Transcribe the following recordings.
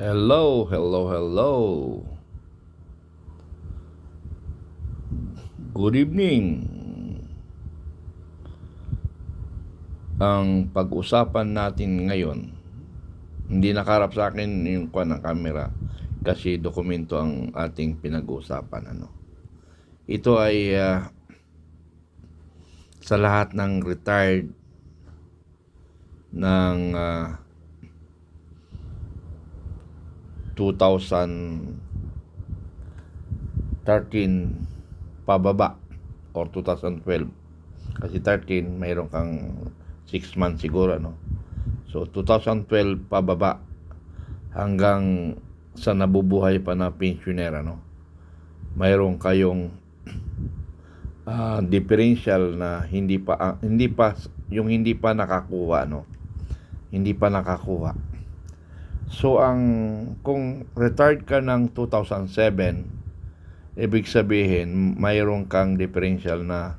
Hello, hello, hello. Good evening. Ang pag-usapan natin ngayon, hindi nakarap sa akin yung kuha ng camera kasi dokumento ang ating pinag-uusapan. Ano. Ito ay ah, sa lahat ng retired ng ah, 2013 pababa or 2012 kasi 13 mayroon kang 6 months siguro no? So 2012 pababa hanggang sa nabubuhay pa na pensionera no? Mayroon kayong ah, differential na hindi pa ah, hindi pa yung hindi pa nakakuha no? Hindi pa nakakuha So ang kung retired ka ng 2007, ibig sabihin mayroon kang differential na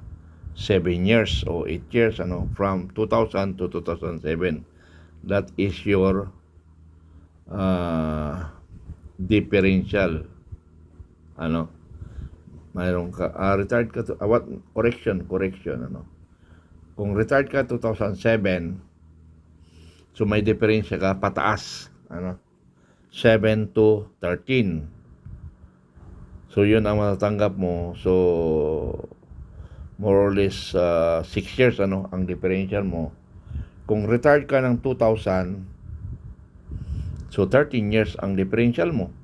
7 years o 8 years ano from 2000 to 2007. That is your uh, differential. Ano? Mayroon ka ah, retired ka to, ah, what correction correction ano? Kung retired ka 2007 so may differential ka pataas ano? 7 to 13 so yun ang matatanggap mo. So more or less 6 years ano ang differential mo. Kung retired ka ng 2000 so 13 years ang differential mo.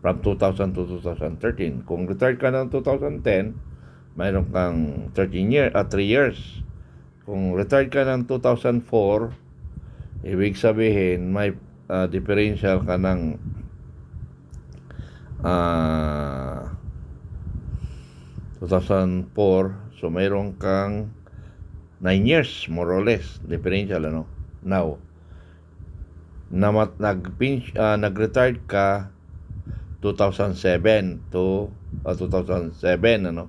From 2000 to 2013 kung retired ka ng 2010 mayroon kang 13 year at 3 years. Kung retired ka ng 2004 Ibig sabihin, may uh, differential ka ng uh, 2004. So, mayroon kang 9 years, more or less, differential, ano? Now, namat, nag, uh, nag-retired ka 2007 to uh, 2007, ano?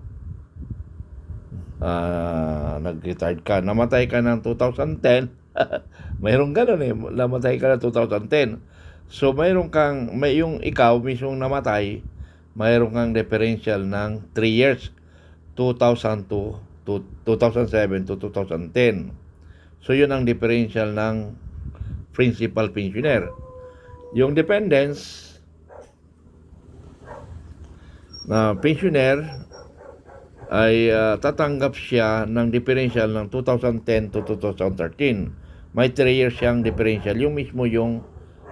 Uh, nag-retired ka. Namatay ka ng 2010, mayroong ganun eh. Namatay ka na 2010. So, mayroon kang, may yung ikaw mismong namatay, mayroon kang differential ng 3 years. 2000 to, to 2007 to 2010. So, yun ang differential ng principal pensioner. Yung dependents na pensioner ay uh, tatanggap siya ng differential ng 2010 to 2013 may 3 years siyang differential. Yung mismo yung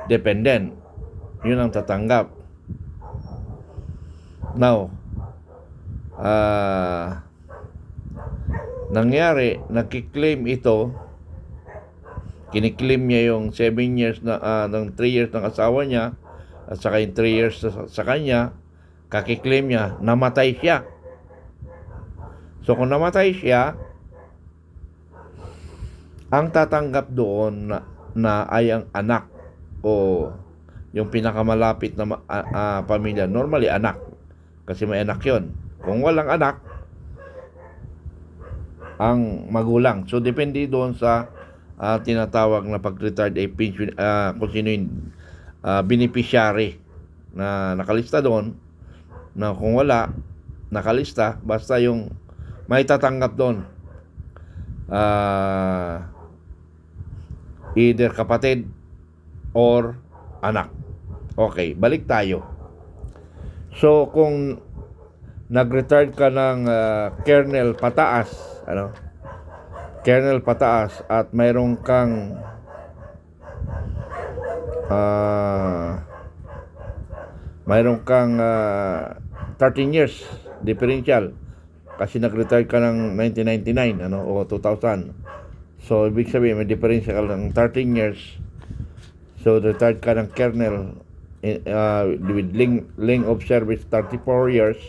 dependent. Yun ang tatanggap. Now, uh, nangyari, nakiklaim ito, kiniklaim niya yung 7 years na, uh, ng 3 years ng asawa niya, at saka yung 3 years sa, sa kanya, kakiklaim niya, namatay siya. So kung namatay siya, ang tatanggap doon na, na ay ang anak o yung pinakamalapit na uh, uh, pamilya. Normally, anak. Kasi may anak yon Kung walang anak, ang magulang. So, depende doon sa uh, tinatawag na pag-retired ay pension, uh, kung sino yung uh, beneficiary na nakalista doon na kung wala, nakalista, basta yung may tatanggap doon. Uh, either kapatid or anak. Okay, balik tayo. So kung nag-retired ka ng uh, kernel pataas, ano? Kernel pataas at mayroon kang uh, mayroon kang uh, 13 years differential kasi nag-retire ka ng 1999 ano o 2000 So, ibig sabihin, may difference ka ng 13 years. So, retired ka ng kernel uh, with length, length of service 34 years.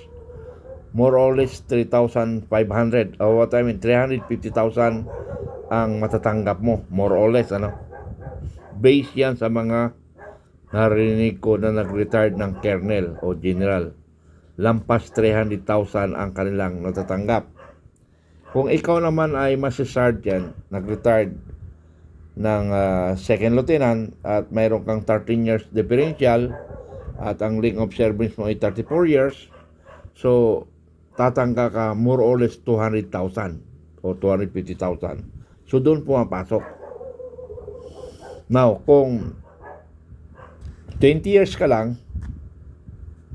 More or less 3,500. Oh, what I mean, 350,000 ang matatanggap mo. More or less, ano? Base yan sa mga narinig ko na nag-retired ng kernel o general. Lampas 300,000 ang kanilang natatanggap. Kung ikaw naman ay mas sergeant, nag-retired ng ah, second lieutenant at mayroon kang 13 years differential at ang length of service mo ay 34 years. So, tatangka ka more or less 200,000 o 250,000. So, doon pumapasok. Now, kung 20 years ka lang,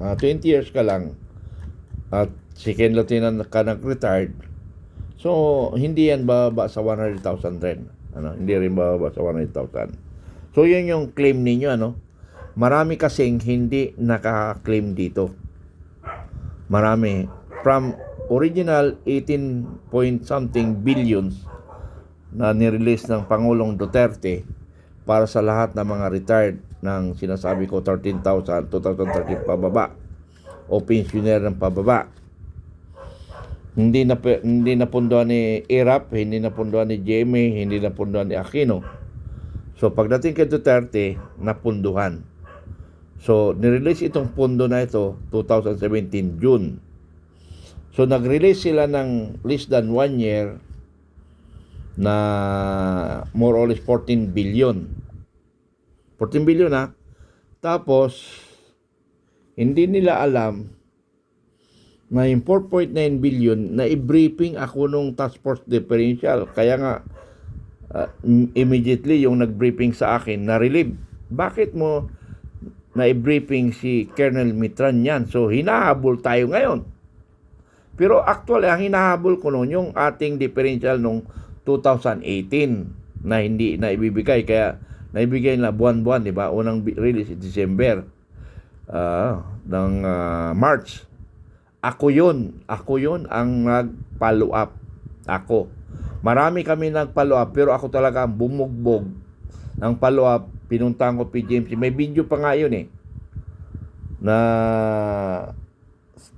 ah, 20 years ka lang, at second lieutenant ka nag-retired, so, hindi yan bababa sa 100,000 rin. Ano, hindi rin bababa sa 100,000. So, yun yung claim ninyo, ano? Marami kasing hindi nakaka-claim dito. Marami. From original 18 point something billions na nirelease ng Pangulong Duterte para sa lahat ng mga retired ng sinasabi ko 13,000, 2013 pababa o pensioner ng pababa. Hindi na hindi napunduan ni Irap, hindi napunduan ni Jamie, hindi napunduan ni Aquino. So pagdating kay Duterte, napunduhan. So, nirelease itong pundo na ito 2017 June. So, nag-release sila ng less than one year na more or less 14 billion. 14 billion ha. Tapos, hindi nila alam na yung 4.9 billion na i-briefing ako nung task force differential. Kaya nga, uh, immediately yung nag-briefing sa akin, na-relieve. Bakit mo na i-briefing si Colonel Mitran yan. So, hinahabol tayo ngayon. Pero actually, ang hinahabol ko noon yung ating differential nung 2018 na hindi na ibibigay. Kaya naibigay na buwan-buwan, di ba? Unang release December ah, ng ah, March. Ako yun. Ako yun ang nag-follow up. Ako. Marami kami nag-follow up pero ako talaga ang bumugbog ng follow up pinuntahan ko PGMC. May video pa nga yun eh. Na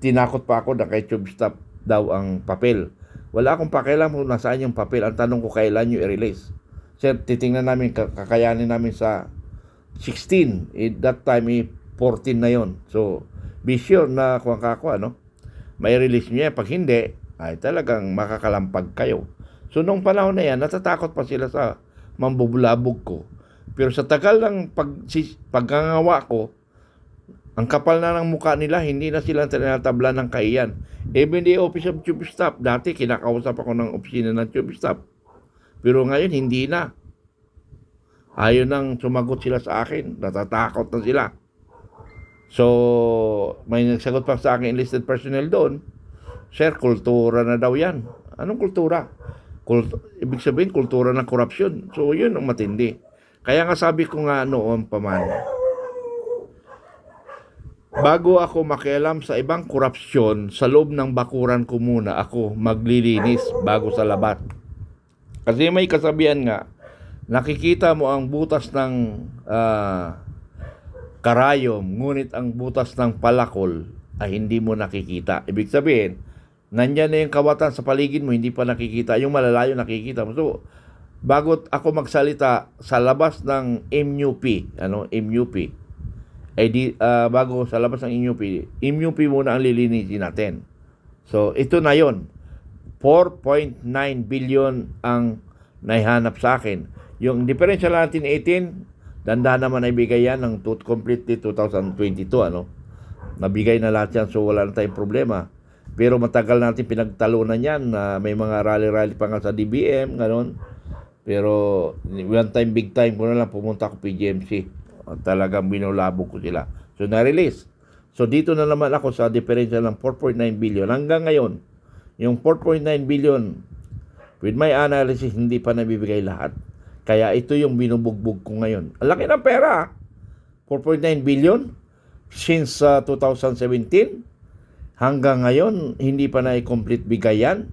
tinakot pa ako na kay Stop daw ang papel. Wala akong pakialam kung nasaan yung papel. Ang tanong ko kailan nyo i-release. Sir, titingnan namin, kakayanin namin sa 16. At that time, eh, 14 na yon So, be sure na kung kako, ano, may release nyo yan. Pag hindi, ay talagang makakalampag kayo. So, nung panahon na yan, natatakot pa sila sa mambubulabog ko. Pero sa tagal ng pag, si, pagkangawa ko, ang kapal na ng mukha nila, hindi na sila tinatabla ng kaiyan. Even the office of tube staff, dati kinakausap ako ng opisina ng tube staff. Pero ngayon, hindi na. Ayaw nang sumagot sila sa akin. Natatakot na sila. So, may nagsagot pa sa akin enlisted personnel doon. Sir, kultura na daw yan. Anong kultura? Kult ibig sabihin, kultura ng korupsyon. So, yun ang matindi. Kaya nga sabi ko nga noon pa man, bago ako makialam sa ibang korupsyon, sa loob ng bakuran ko muna ako maglilinis bago sa labat. Kasi may kasabihan nga, nakikita mo ang butas ng ah, karayom, ngunit ang butas ng palakol ay hindi mo nakikita. Ibig sabihin, nandyan na yung kawatan sa paligid mo, hindi pa nakikita. Yung malalayo nakikita mo. So, bago ako magsalita sa labas ng MUP, ano, MUP, ay di, ah, bago sa labas ng MUP, MUP muna ang lilinisin natin. So, ito na yon 4.9 billion ang naihanap sa akin. Yung differential natin 18, dandahan naman na ibigay yan ng to, completely 2022, ano. Nabigay na lahat yan, so wala na tayong problema. Pero matagal natin pinagtalunan yan na may mga rally-rally pa nga sa DBM, ganon. Pero one time, big time ko na lang pumunta ako PGMC. Talagang binulabo ko sila. So na-release. So dito na naman ako sa differential ng 4.9 billion. Hanggang ngayon, yung 4.9 billion, with my analysis, hindi pa nabibigay lahat. Kaya ito yung binubugbog ko ngayon. Ang laki ng pera. ah. 4.9 billion since uh, 2017 hanggang ngayon hindi pa na i-complete bigay yan.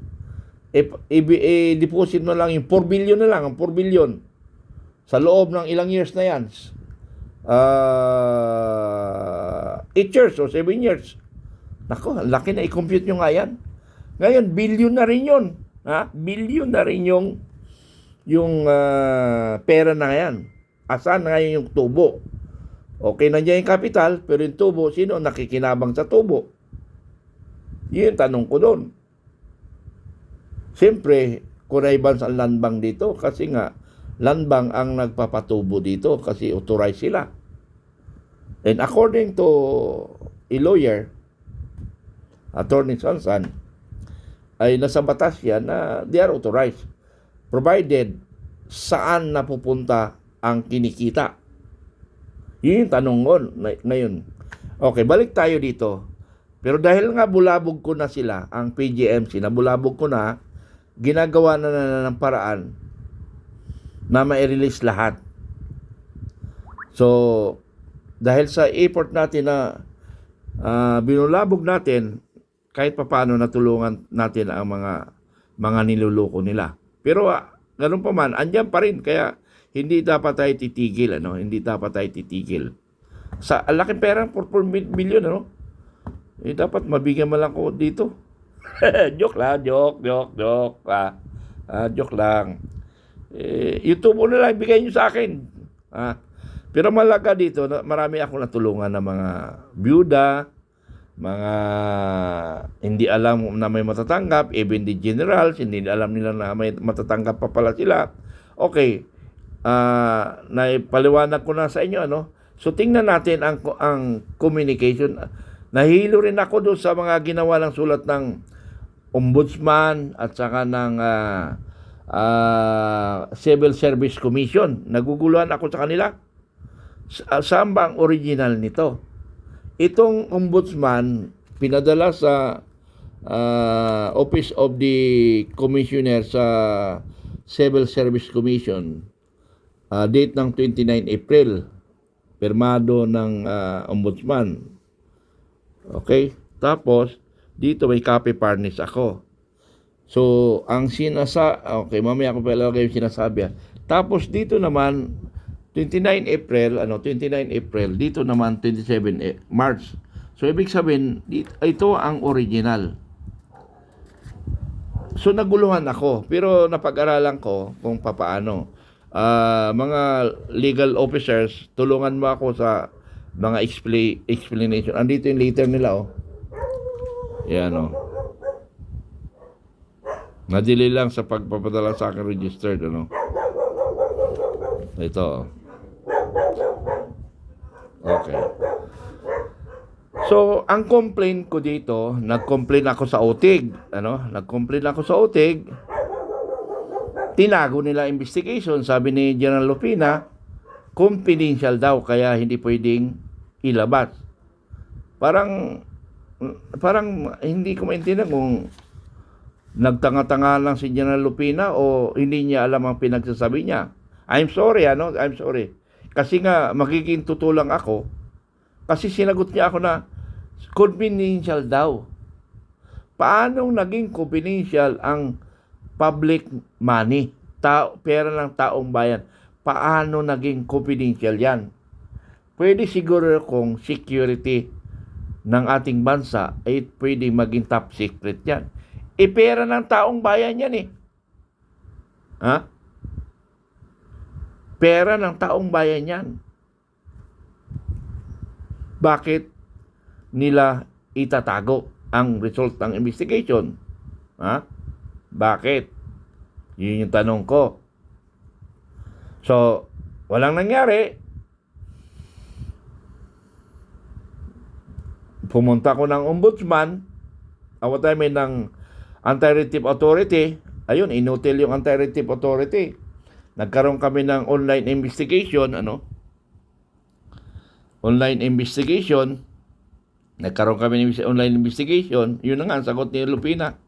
I-deposit mo lang yung 4 billion na lang, ang 4 billion. Sa loob ng ilang years na yan. Uh, 8 years o 7 years. Nako, laki na i-compute nyo nga yan. Ngayon, billion na rin yun. Ha? Billion na rin yung yung ah, pera na yan. Asan na ngayon yung tubo? Okay, nandiyan yung capital, pero yung tubo, sino ang nakikinabang sa tubo? Yun yung tanong ko doon. Siyempre, Kuray Evans ang landbang dito kasi nga, Land Bank ang nagpapatubo dito kasi authorized sila. And according to a lawyer, Attorney Sansan, ay nasa batas yan na they are authorized. Provided saan napupunta ang kinikita. Yun yung tanong na- ngayon. Okay, balik tayo dito. Pero dahil nga bulabog ko na sila, ang PGMC, na bulabog ko na, ginagawa na, na ng paraan na ma-release lahat. So, dahil sa effort natin na ah, binulabog natin, kahit papaano natulungan natin ang mga mga niluloko nila. Pero ah, ganun pa man, andyan pa rin. Kaya hindi dapat tayo titigil. Ano? Hindi dapat tayo titigil. Sa laking pera, 4 million, ano? Eh, dapat mabigyan mo lang ko dito. joke lang, joke, joke, joke. Ah, ah, joke lang. Eh, YouTube na lang, bigay nyo sa akin. Ah, pero malaga dito, marami akong natulungan ng mga byuda, mga hindi alam na may matatanggap, even the generals, hindi alam nila na may matatanggap pa pala sila. Okay, ah naipaliwanag ko na sa inyo, ano? So, tingnan natin ang, ang communication. Nahilo rin ako doon sa mga ginawa ng sulat ng ombudsman at saka ng ah, ah, Civil Service Commission. Naguguluhan ako sa kanila. Sa, saan ba ang original nito? Itong ombudsman pinadala sa ah, Office of the Commissioner sa Civil Service Commission ah, date ng 29 April pirmado ng ah, ombudsman. Okay? Tapos dito may copy furnish ako. So ang sinasa okay mamaya ko pala kayo sinasabi tapos dito naman 29 April, ano, 29 April, dito naman 27 eh, March. So, ibig sabihin, ito ang original. So, naguluhan ako. Pero napag-aralan ko kung papaano. Ah, mga legal officers, tulungan mo ako sa mga expla- explanation. Andito yung letter nila, oh. Yan, oh. Nadili lang sa pagpapadala sa akin registered, ano. Ito, oh. Okay. So, ang complaint ko dito, nag-complain ako sa OTIG, ano? Nag-complain ako sa OTIG. Tinago nila investigation, sabi ni General Lupina, confidential daw kaya hindi pwedeng ilabas. Parang parang hindi ko maintindihan kung nagtanga-tanga lang si General Lupina o hindi niya alam ang pinagsasabi niya. I'm sorry, ano? I'm sorry. Kasi nga, magiging tutulang ako. Kasi sinagot niya ako na, confidential daw. Paano naging confidential ang public money? Tao, pera ng taong bayan. Paano naging confidential yan? Pwede siguro kung security ng ating bansa ay pwede maging top secret yan. E pera ng taong bayan yan eh. Ha? Pera ng taong bayan yan. Bakit nila itatago ang result ng investigation? Ha? Bakit? Yun yung tanong ko. So, walang nangyari. Pumunta ko ng ombudsman. Awat tayo may ng anti-retive authority. Ayun, inutil yung anti-retive authority. Nagkaroon kami ng online investigation, ano? Online investigation. Nagkaroon kami ng online investigation. Yun na nga, ang sagot ni Lupina.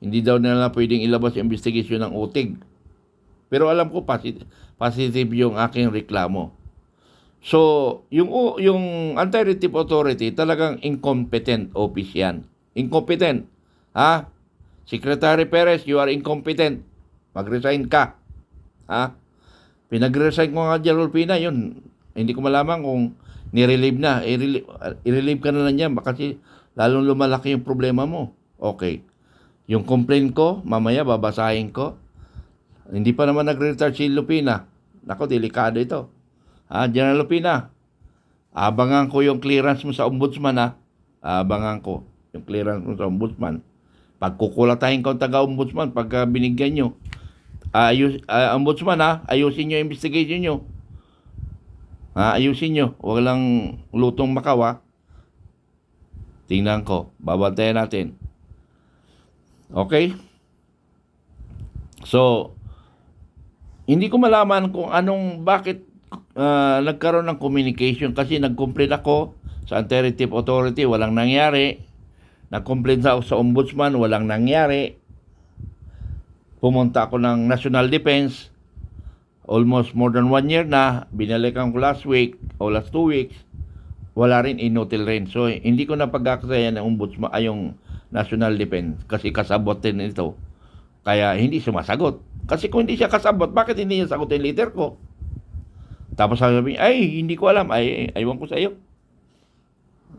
Hindi daw nila pwedeng ilabas yung investigation ng utig. Pero alam ko positive, positive yung aking reklamo. So, yung yung anti-retive authority talagang incompetent office yan. Incompetent. Ha? Secretary Perez, you are incompetent. Mag-resign ka. Ha? Pinag-resign ko nga General Pina, yun. Hindi ko malaman kung nirelieve na. I-relieve, i-relieve ka na lang yan kasi lalong lumalaki yung problema mo. Okay. Yung complaint ko, mamaya babasahin ko. Hindi pa naman nag-retire si Lupina. Nako, delikado ito. Ha, General Lupina, abangan ko yung clearance mo sa ombudsman ha. Abangan ko yung clearance mo sa ombudsman. Pagkukulatahin ko ang taga-ombudsman pagka binigyan nyo. Ayus, ah, ombudsman ha, ayusin nyo investigation nyo. Ha, ayusin nyo. Huwag lang lutong makawa. Tingnan ko. Babantayan natin. Okay? So, hindi ko malaman kung anong, bakit ah, nagkaroon ng communication kasi nag-complain ako sa Anti-Retive Authority, walang nangyari. Nag-complain sa, sa Ombudsman, walang nangyari. Pumunta ako ng National Defense, almost more than one year na, binalikan ko last week o last two weeks, wala rin, inutil rin. So, hindi ko na pagkakasaya ng ombudsman ay yung National Defense kasi kasabot din ito. Kaya hindi sumasagot. Kasi kung hindi siya kasabot, bakit hindi niya sagutin leader ko? Tapos sabi ay, hindi ko alam. Ay, aywan ko sa iyo.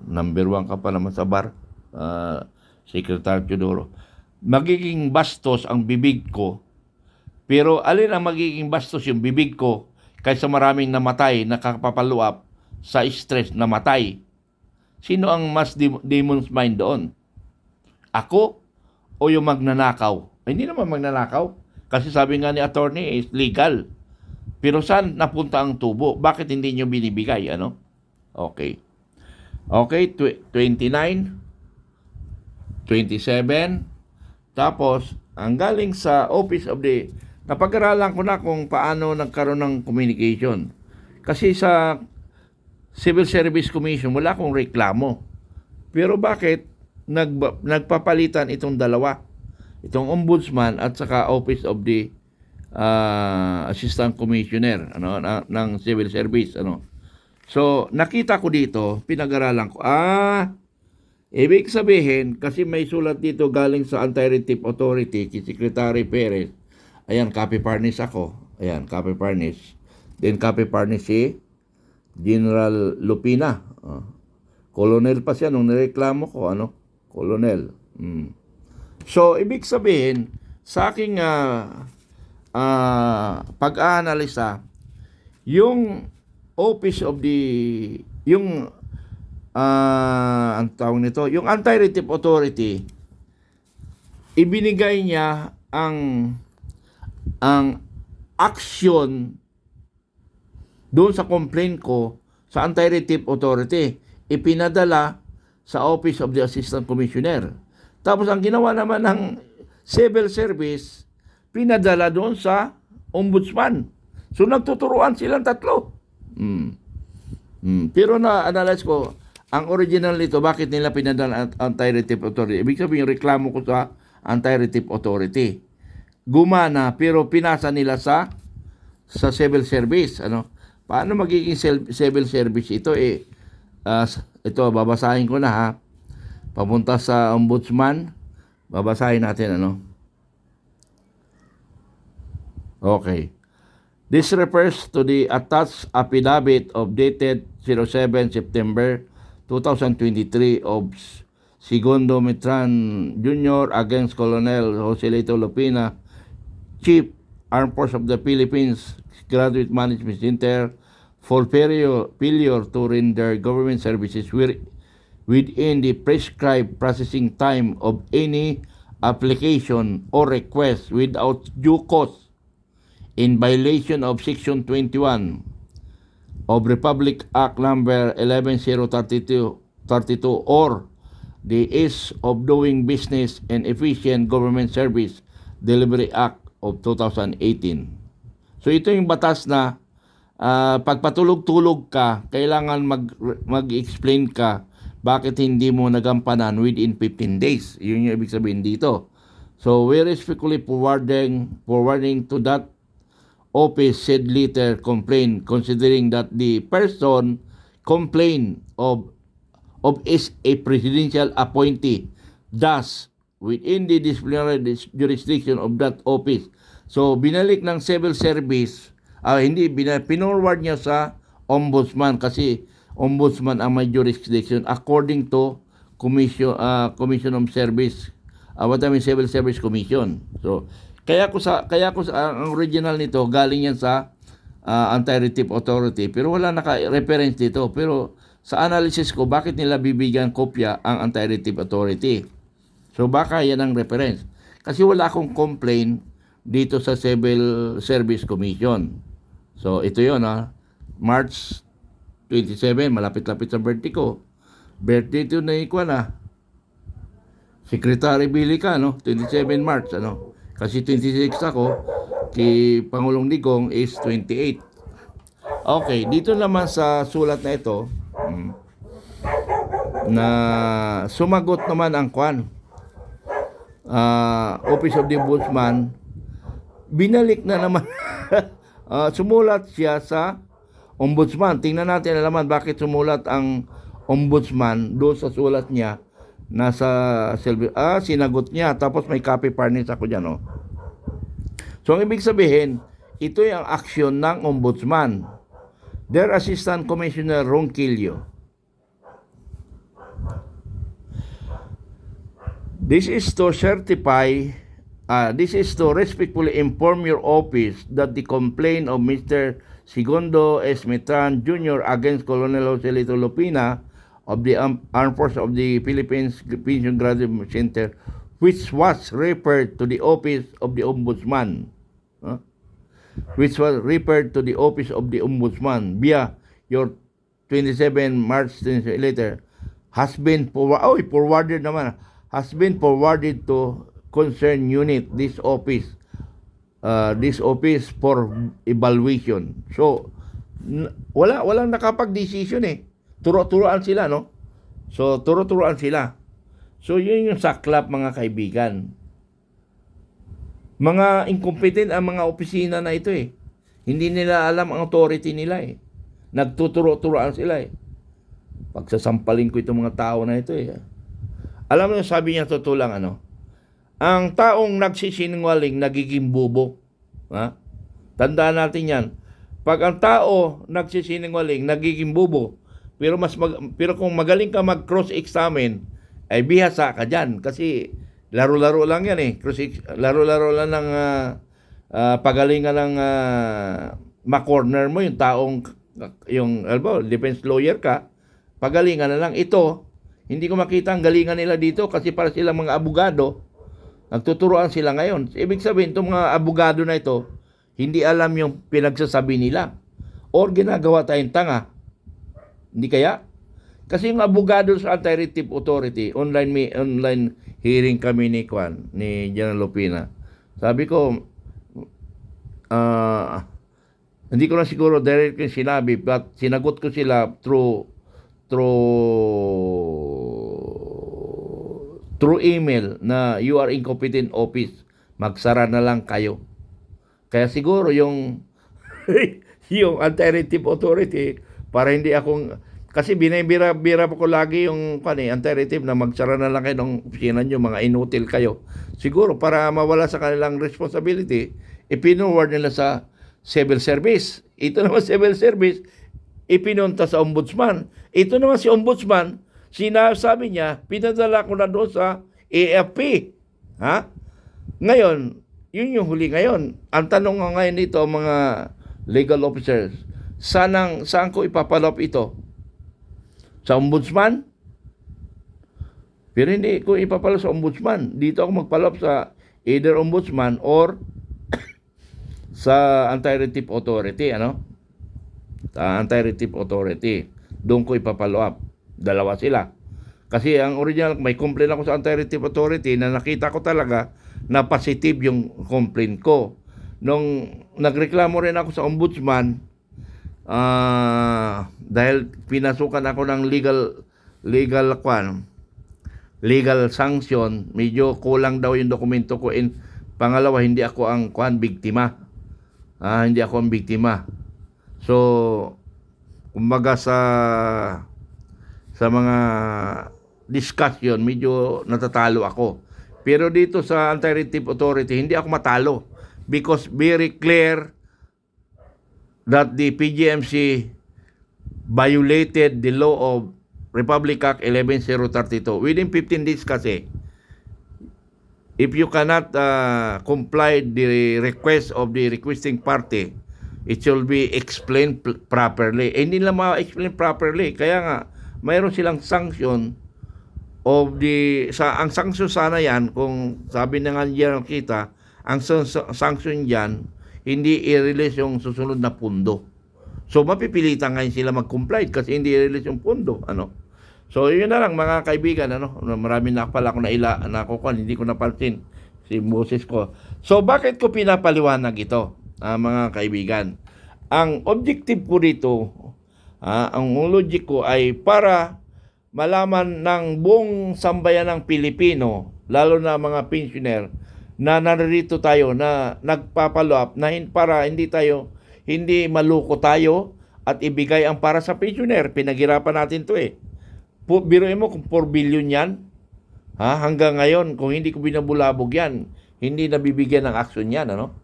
Number one ka pa naman sa bar, ah, Secretary Teodoro. Magiging bastos ang bibig ko. Pero alin ang magiging bastos yung bibig ko kaysa maraming namatay, nakapapaluap sa stress namatay? Sino ang mas dem- demon's mind doon? Ako o yung magnanakaw? Ay, hindi naman magnanakaw. Kasi sabi nga ni attorney is legal. Pero saan napunta ang tubo? Bakit hindi nyo binibigay? Ano? Okay. Okay, tw- 29, 27, tapos, ang galing sa Office of the... Napag-aralan ko na kung paano nagkaroon ng communication. Kasi sa Civil Service Commission, wala akong reklamo. Pero bakit nagba, nagpapalitan itong dalawa? Itong Ombudsman at saka Office of the ah, Assistant Commissioner ano, na- ng Civil Service. Ano. So, nakita ko dito, pinag-aralan ko, ah, Ibig sabihin, kasi may sulat dito galing sa Anti-Retive Authority, kay Secretary Perez. Ayan, copy partners ako. Ayan, copy partners. Then copy partners si General Lupina. Ah. Colonel pa siya nung nireklamo ko, ano? Colonel. Mm. So, ibig sabihin, sa aking ah, ah, pag-aanalisa, yung Office of the, yung ah ang tawag nito, yung Anti-Retive Authority, ibinigay niya ang ang action doon sa complaint ko sa Anti-Retive Authority, ipinadala sa Office of the Assistant Commissioner. Tapos ang ginawa naman ng Civil Service, pinadala doon sa Ombudsman. So nagtuturuan silang tatlo. Hmm. Hmm. Pero na-analyze ko, ang original nito, bakit nila pinadala ang Anti-Retive Authority? Ibig sabihin, yung reklamo ko sa Anti-Retive Authority. Gumana, pero pinasa nila sa sa civil service. Ano? Paano magiging civil service ito? Eh, ah, ito, babasahin ko na ha. Papunta sa ombudsman. Babasahin natin, ano? Okay. This refers to the attached affidavit of dated 07 September 2023 of Segundo Mitran Jr. against Colonel Joselito Lupina, Chief Armed Force of the Philippines Graduate Management Center for failure, failure to render government services wi- within the prescribed processing time of any application or request without due cause in violation of Section 21 of Republic Act number 11032 32 or the Ease of Doing Business and Efficient Government Service Delivery Act of 2018. So ito yung batas na ah, pagpatulog-tulog ka, kailangan mag mag-explain ka bakit hindi mo nagampanan within 15 days. Yun yung ibig sabihin dito. So we respectfully forwarding forwarding to that office said later complain considering that the person complained of of is a presidential appointee. Thus within the disciplinary dis- jurisdiction of that office. So binalik ng civil service ah, hindi pinorward niya sa ombudsman kasi ombudsman ang may jurisdiction. According to commission ah, commission of service uh, what I mean civil service commission. So kaya ko sa kaya ko sa ang original nito galing yan sa ah, anti-retive authority pero wala naka-reference dito pero sa analysis ko bakit nila bibigyan kopya ang anti-retive authority so baka yan ang reference kasi wala akong complaint dito sa Civil Service Commission. So ito yon ha. March 27, malapit-lapit sa birthday ko. Birthday to na ikuan ha. Secretary Billy ka, no? 27 March, ano? Kasi 26 ako, si Pangulong Digong is 28. Okay, dito naman sa sulat na ito, mm, na sumagot naman ang kwan, ah, Office of the Ombudsman, binalik na naman, Ah, sumulat siya sa Ombudsman. Tingnan natin alaman bakit sumulat ang Ombudsman doon sa sulat niya nasa silbi ah sinagot niya tapos may copy furnish ako diyan oh. So ang ibig sabihin, ito yung aksyon ng Ombudsman. Their Assistant Commissioner Ronquillo. This is to certify, uh, this is to respectfully inform your office that the complaint of Mr. Segundo Esmitran Jr. against Colonel Joselito Lupina of the Arm- Armed Forces of the Philippines Pension Graduate Center, which was referred to the office of the Ombudsman, huh? which was referred to the office of the Ombudsman via your 27 March 27 letter, has been forward, oh, forwarded naman, has been forwarded to concerned unit, this office, uh, this office for evaluation. So, wala walang nakapag-decision eh. Turo-turoan sila, no? So, turo-turoan sila. So, yun yung saklap, mga kaibigan. Mga incompetent ang mga opisina na ito eh. Hindi nila alam ang authority nila eh. Nagtuturo-turoan sila eh. Pagsasampalin ko itong mga tao na ito eh. Alam mo sabi niya totoo lang ano? Ang taong nagsisinungaling nagiging bobo. Ha? Tandaan natin yan. Pag ang tao nagsisinungaling nagiging bobo, pero mas mag, pero kung magaling ka mag cross examine, ay bihasa ka diyan kasi laro-laro lang yan eh. Cross laro-laro lang ng ah, ah, pagalingan ng uh, ma-corner mo yung taong yung alam mo, defense lawyer ka, pagalingan na lang ito. Hindi ko makita ang galingan nila dito kasi para sila mga abogado, nagtuturoan sila ngayon. Ibig sabihin, itong mga abogado na ito, hindi alam yung pinagsasabi nila. Or ginagawa tayong tanga. Hindi kaya? Kasi yung abogado sa Anti-Retrieve Authority, online may online hearing kami ni Kwan, ni General Lupina. Sabi ko, ah, hindi ko na siguro direct yung sinabi, but sinagot ko sila through through through email na you are incompetent office, magsara na lang kayo. Kaya siguro yung yung anti-retrieve authority para hindi akong kasi binibira-bira ko lagi yung kan eh, anti-retrieve na magsara na lang kayo ng opisina nyo, mga inutil kayo. Siguro para mawala sa kanilang responsibility, ipinoward nila sa civil service. Ito naman civil service, ipinunta sa ombudsman. Ito naman si ombudsman, sinasabi niya, pinadala ko na doon sa AFP. Ha? Ngayon, yun yung huli ngayon. Ang tanong nga ngayon dito, mga legal officers, saan, saan ko ipapalop ito? Sa ombudsman? Pero hindi ko ipapalop sa ombudsman. Dito ako magpalop sa either ombudsman or sa anti-retrieve authority, ano? Sa anti-retrieve authority. Doon ko ipapalo. Dalawa sila. Kasi ang original, may complaint ako sa anti-retrieve authority na nakita ko talaga na positive yung complaint ko. Nung nagreklamo rin ako sa ombudsman, ah dahil pinasukan ako ng legal legal kwan legal sanction medyo kulang daw yung dokumento ko. In pangalawa hindi ako ang kwan biktima. Ah hindi ako ang biktima. So kumbaga sa sa mga discussion medyo natatalo ako. Pero dito sa anti-retrieve authority hindi ako matalo. Because very clear that the PGMC violated the law of Republic Act 11032 within 15 days kasi if you cannot uh, comply the request of the requesting party it should be explained pl- properly. Eh, hindi nila ma-explain properly. Kaya nga mayroon silang sanction of the sa ang sanction sana yan kung sabi na nga niya kita ang sa- sa- sanction dyan, hindi i-release yung susunod na pundo. So mapipilitan ngayon sila mag-comply kasi hindi i-release yung pundo. Ano? So yun na lang mga kaibigan. Ano? Marami na pala ako naila, nakukuha, hindi ko napansin si Moses ko. So bakit ko pinapaliwanag ito, ah, mga kaibigan? Ang objective ko dito, ah, ang logic ko ay para malaman ng buong sambayan ng Pilipino, lalo na mga pensioner, na narito tayo na nagpapalo up na hin- para hindi tayo hindi maluko tayo at ibigay ang para sa pensioner. Pinaghirapan natin to eh. Po, biruin mo kung 4 billion yan, ha, hanggang ngayon, kung hindi ko binabulabog yan, hindi nabibigyan ng aksyon yan, ano?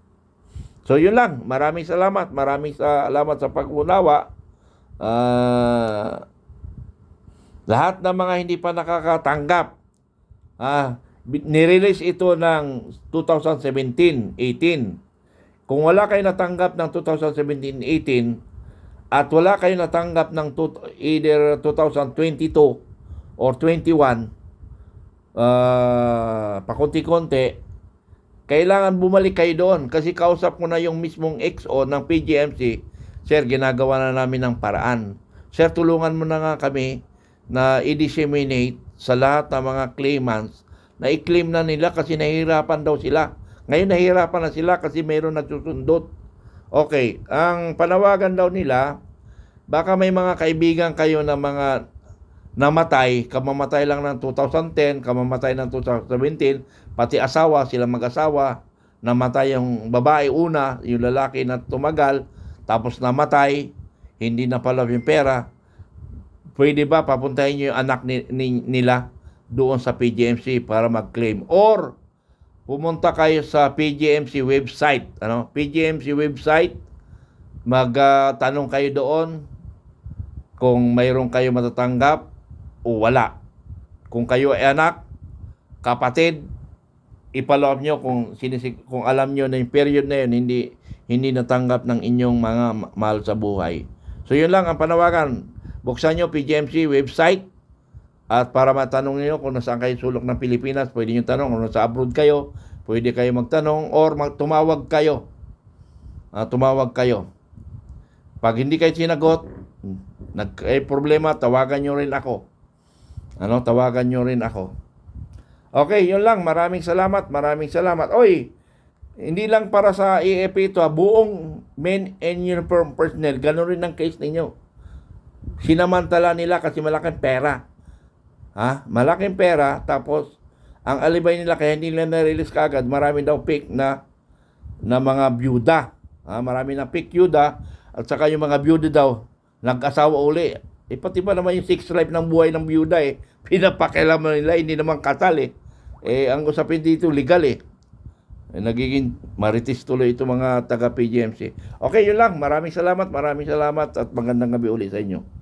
So, yun lang. Maraming salamat. Maraming salamat sa pag-unawa. Ah, lahat ng mga hindi pa nakakatanggap, ah, nirelease ito ng 2017-18. Kung wala kayo natanggap ng 2017-18 at wala kayo natanggap ng either 2022 or 21, ah, pakunti-kunti, kailangan bumalik kayo doon kasi kausap ko na yung mismong XO ng PGMC, Sir, ginagawa na namin ng paraan. Sir, tulungan mo na nga kami na i-disseminate sa lahat ng mga claimants na i-claim na nila kasi nahihirapan daw sila. Ngayon nahihirapan na sila kasi mayroon nagsusundot. Okay, ang panawagan daw nila, baka may mga kaibigan kayo na mga namatay, kamamatay lang ng 2010, kamamatay ng 2017, pati asawa, sila mag-asawa, namatay yung babae una, yung lalaki na tumagal, tapos namatay, hindi na pala yung pera, pwede ba papuntahin nyo yung anak ni, ni- nila doon sa PGMC para mag-claim? Or, pumunta kayo sa PGMC website, ano? PGMC website, magtanong kayo doon kung mayroon kayo matatanggap o wala. Kung kayo ay anak, kapatid, ipaloob nyo kung, sinisig, kung alam nyo na yung period na yun, hindi, hindi natanggap ng inyong mga ma- mahal sa buhay. So yun lang ang panawagan. Buksan nyo PGMC website at para matanong niyo kung nasaan kayo sulok ng Pilipinas, pwede nyo tanong. Kung nasa abroad kayo, pwede kayo magtanong or tumawag kayo. Ah, tumawag kayo. Pag hindi kayo sinagot, nag eh, problema, tawagan nyo rin ako. Ano, tawagan nyo rin ako. Okay, yun lang. Maraming salamat. Maraming salamat. Oy, hindi lang para sa AFP ito, ah, buong men and uniform personnel, ganun rin ang case ninyo. Sinamantala nila kasi malaking pera. Ha? Malaking pera, tapos ang alibay nila kaya hindi nila na-release kagad, marami daw pick na na mga byuda. Ha? Marami na pick byuda at saka yung mga byuda daw nag-asawa uli. Eh, pati ba naman yung six life ng buhay ng byuda eh. Pinapakialaman nila, hindi naman kasal eh. Eh, ang usapin dito, legal eh. eh nagiging maritis tuloy ito mga taga PGMC. Okay, yun lang. Maraming salamat, maraming salamat at magandang gabi ulit sa inyo.